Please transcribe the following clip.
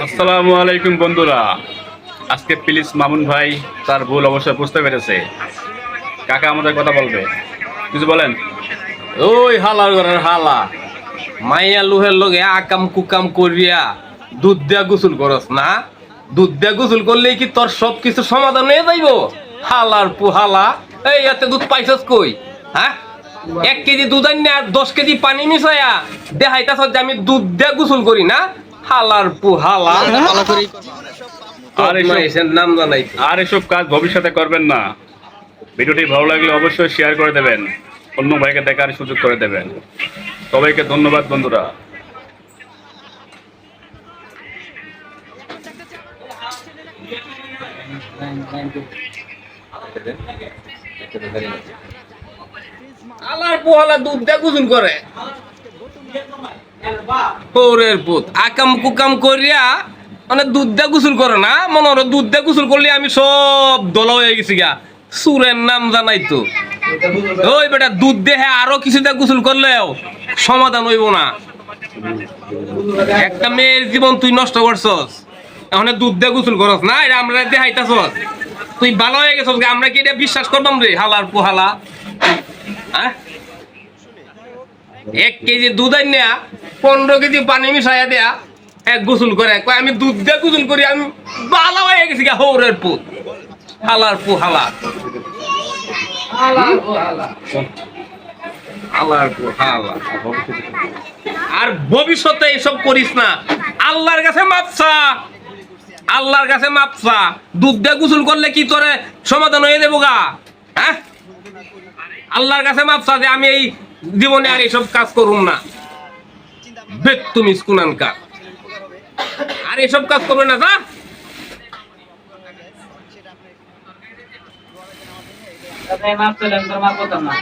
আসসালামু আলাইকুম বন্ধুরা। আজকে প্লিজ মামুন ভাই তার ভুল অবশ্যই বুঝতে পেরেছে। কাকা আমাদের কথা বলবে। কিছু বলেন? ওই হালার ঘরের হালা। মাইয়া লুহের লগে আকাম কুকাম করিয়া দুধ দিয়া গোসল করস না? দুধ দিয়া গোসল করলে কি তোর সব কিছু সমাধান হয়ে যাইব? হালার পুহালা এই, এত দুধ পাইছস কই? হ্যাঁ? এক কেজি দুধ আনি আর দশ কেজি পানি মিশাইয়া দেখাইতাছ যে আমি দুধ দিয়া গোসল করি না? হালার পুহালা আর এসব নাম জানাই। আর এসব কাজ ভবিষ্যতে করবেন না। ভিডিওটি ভালো লাগলে অবশ্যই শেয়ার করে দেবেন। অন্য ভাইকে দেখার সুযোগ করে দেবেন। সবাইকে ধন্যবাদ বন্ধুরা। হালার পুহালা দুধ দিয়া করে। ওরের পুত। আকাম কুকাম করিয়া মানে দুধ দিয়ে গোসল করে না, মনে হলো দুধ দিয়ে গোসল করলে আমি সব দলা হয়ে গেছি গা। সুরের নাম জানাই তো। ওই বেটা দুধ দেহে আরও কিছু দিয়ে গোসল করলেও সমাধান হইব না। একটা মেয়ের জীবন তুই নষ্ট করছস, এখন দুধ দিয়ে গোসল করস না, এটা আমরা দেখাইতাছস। তুই ভালো হয়ে গেছস আমরা কি এটা বিশ্বাস করবাম রে, হালার পোহালা? হ্যাঁ? এক কেজি দুধ আনিয়া পনেরো কেজি পানি মিশাইয়া দেয়া এক গোসল করে কয় আমি দুধ দিয়ে গোসল করি আমি বালা হয়ে গেছি গা হৌরের পুত। হালার পু হালার। আর ভবিষ্যতে এসব করিস না। আল্লাহর কাছে মাপসা আল্লাহর কাছে মাপসা দুধ দিয়ে গোসল করলে কি তোরে সমাধান হয়ে দেবো গা? হ্যাঁ? আল্লাহর কাছে মাপসা যে আমি এই জীবনে আর এসব কাজ করুন না। বেদ তুমি স্কুনানকার আর এসব কাজ করবে না যা। মাপ পেলেন তোর মাপ করতাম না?